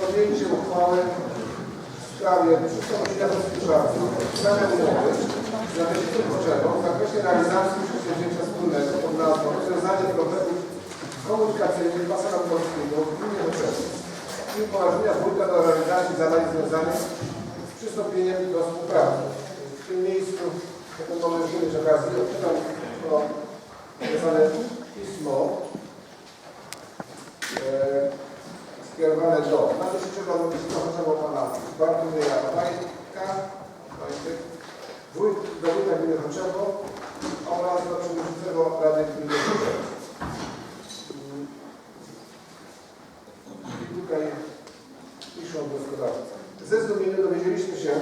podjęcie uchwały w sprawie przystąpienia do współpracy w sprawie umowy z Zawieszeniem Potrzebą w zakresie realizacji przedsięwzięcia wspólnego pod nazwą rozwiązanie problemów komunikacyjnych pasa nadmorskiego w gminie Potrzeby i upoważnienia wójta do realizacji zadań związanych z przystąpieniem do współpracy. W tym miejscu, jak mamy mieć okazję, odczytam to pismo skierowane do nadleśniczego Komisarza Pana Bartłomieja Wajtek, wójt, do wójta gminy Choczewo oraz do przewodniczącego Rady Gminy Choczewo. Mm. I tutaj piszą wnioskodawcy. Ze zdumieniem dowiedzieliśmy się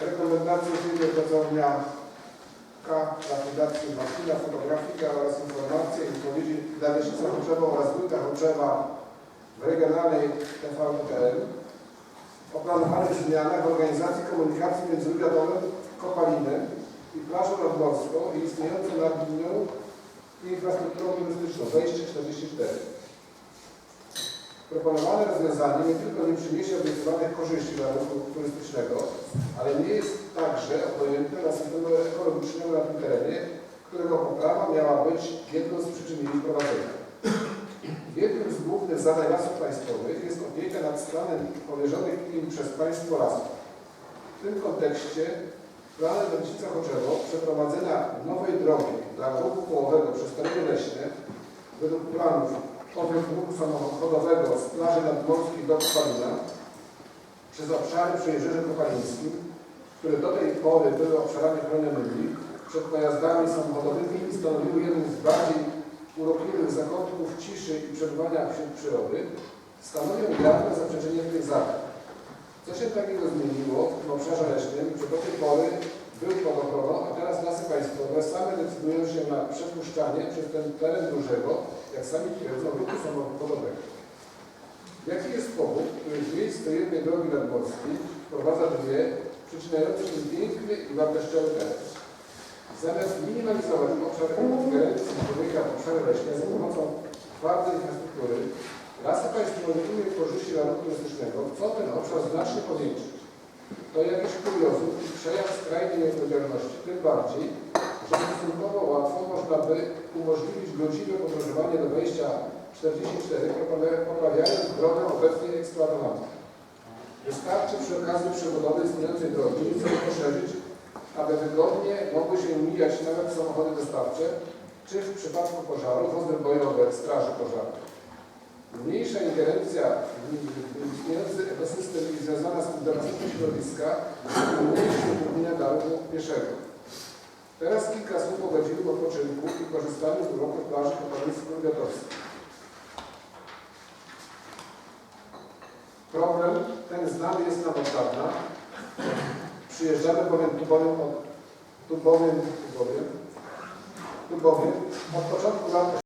rekomendacji firmy pracowniaka lapidacji Martina, fotografika oraz informacje i wypowiedzi dla Leśnica Choczewa oraz wójta Choczewa w regionalnej TVPL o planowanych zmianach w organizacji komunikacji międzywywiadowym Kopaliny i plażą nadmorską i istniejącą nad nią infrastrukturą turystyczną wejście 44. Proponowane rozwiązanie nie tylko nie przyniesie obiecywanych korzyści dla ruchu turystycznego, ale nie jest także obojętne na systemie ekologicznym na tym terenie, którego poprawa miała być jedną z przyczyn jej wprowadzenia. Z zadań lasów państwowych jest opieka nad stanem powierzonych im przez państwo lasów. W tym kontekście planem Leśnica Choczewo przeprowadzenia nowej drogi dla ruchu kołowego przez tereny leśne według planów powrót ruchu samochodowego z plaży nadmorskiej do Kopalina przez obszary przy Jeziorze Kopalińskim, które do tej pory były obszarami chronionymi przed pojazdami samochodowymi i stanowiły jeden z bardziej urokliwych zakątków ciszy i przebywania wśród przyrody, stanowią jawne zaprzeczenie tych zadań. Co się takiego zmieniło w obszarze leśnym, że do tej pory był pod ochroną, a teraz lasy państwowe same decydują się na przepuszczanie przez ten teren dużego, jak sami twierdzą, ruchu samochodowego. Jaki jest powód, który z miejsc do jednej drogi nadmorskiej wprowadza dwie, przyczynające się piękny i wartościowy teren? Zamiast minimalizować obszar ingerencji człowieka w obszary leśne za pomocą twardej infrastruktury, lasy państwowe wykonują korzyści dla ruchu turystycznego, chcą ten obszar znacznie powiększyć. To jakiś kuriozum i przejaw skrajnej nieodpowiedzialności, tym bardziej, że stosunkowo łatwo można by umożliwić godziwe podróżowanie do wejścia 44, poprawia- poprawiając drogę obecnie eksploatowaną. Wystarczy przy okazji przebudowy istniejącej drogi nieco poszerzyć, aby wygodnie mogły się mijać nawet samochody dostawcze, czy w przypadku pożaru wozy bojowe Straży Pożarnej. Mniejsza ingerencja w istniejący ekosystem i związana z konserwacją środowiska mniejsze utrudnienia dla pieszego. Teraz kilka słów o godzinym odpoczynku i korzystaniu z uroku plaży Kopalnicko-Wiatowskiej. Problem ten znany jest nam od dawna. Przyjeżdżamy bowiem tu bowiem od tu bowiem, tu bowiem, tu bowiem od początku lat